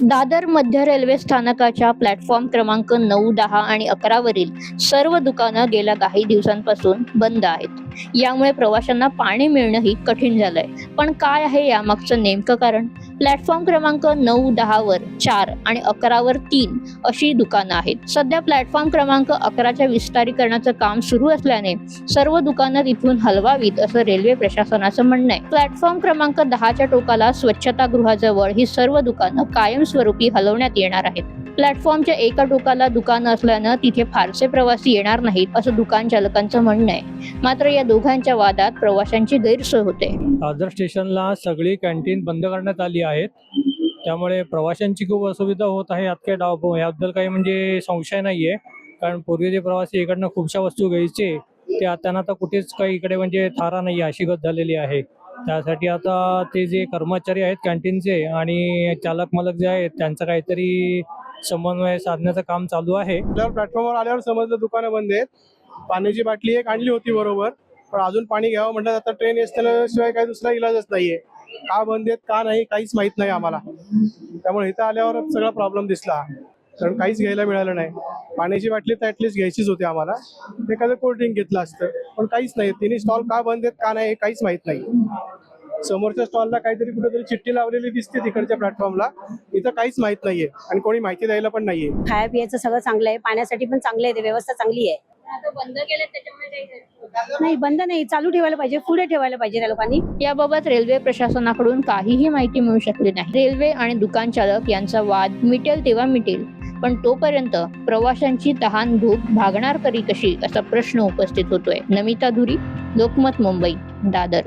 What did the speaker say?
दादर मध्य रेल्वे स्थानकाच्या प्लॅटफॉर्म क्रमांक नऊ दहा आणि अकरावरील सर्व दुकानं गेल्या काही दिवसांपासून बंद आहेत. यामुळे प्रवाशांना पाणी मिळणंही कठीण झालंय. पण काय आहे यामागचं नेमकं कारण? प्लॅटफॉर्म क्रमांक नऊ दहावर चार आणि अकरावर तीन अशी दुकानं आहेत. सध्या प्लॅटफॉर्म क्रमांक अकराच्या विस्तारीकरणाचं काम सुरू असल्याने सर्व दुकानं तिथून हलवावीत असं रेल्वे प्रशासनाचं म्हणणं आहे. प्लॅटफॉर्म क्रमांक दहाच्या टोकाला स्वच्छतागृहाजवळ ही सर्व दुकानं कायमस्वरूपी हलवण्यात येणार आहेत. प्लॅटफॉर्मच्या एका टोकाला दुकानं असल्यानं तिथे फारसे प्रवासी येणार नाहीत असं दुकान चालकांचं म्हणणं आहे. मात्र या दोघांच्या वादात प्रवाशांची गैरसोय होते. दादर स्टेशनला सगळी कॅन्टीन बंद करण्यात आली आहेत. त्यामुळे प्रवाशांची खूप असुविधा होत आहे. यात काही डाव याबद्दल काही म्हणजे संशय नाही आहे कारण पूर्वी जे प्रवासी इकडनं खूपशा वस्तू घ्यायचे ते आता त्यांना आता कुठेच काही इकडे म्हणजे थारा नाही अशी गत झालेली आहे. त्यासाठी आता ते जे कर्मचारी आहेत कॅन्टीनचे आणि चालक मालक जे आहेत त्यांचं काहीतरी समन्वय साधण्याचं काम चालू आहे. प्लॅटफॉर्मवर आल्यावर समजलं दुकानं बंद आहेत. पाण्याची बाटली एक आणली होती बरोबर. पण अजून पाणी घ्यावं म्हटलं आता ट्रेन शिवाय काही दुसरा इलाजच नाहीये. का बंद आहेत का नाही काहीच माहीत नाही आम्हाला. त्यामुळे इथं आल्यावर सगळा प्रॉब्लेम दिसला. कारण काहीच घ्यायला मिळालं नाही. पाण्याची बाटली तर ऍटलीस्ट घ्यायचीच होती आम्हाला. एखादं कोल्ड्रिंक घेतलं असतं पण काहीच नाही. तिन्ही स्टॉल का बंद आहेत का नाही काहीच माहीत नाही. समोरच्या स्टॉलला काहीतरी कुठेतरी चिठ्ठी लावलेली दिसते तिकडच्या प्लॅटफॉर्मला इथं काहीच माहीत नाहीये आणि कोणी माहिती द्यायला पण नाहीये. खाया पियाचं सगळं चांगलं आहे. पाण्यासाठी पण चांगलं आहे. ते व्यवस्था चांगली आहे. नाही. बंद नाही. चालू ठेवायला पाहिजे पुढे ठेवायला पाहिजे त्या लोकांनी. याबाबत रेल्वे प्रशासनाकडून काहीही माहिती मिळू शकली नाही. रेल्वे आणि दुकान चालक यांचा वाद मिटेल तेव्हा मिटेल पण तोपर्यंत प्रवाशांची तहान भूक भागणार तरी कशी असा प्रश्न उपस्थित होतोय. नमिता धुरी लोकमत मुंबई दादर.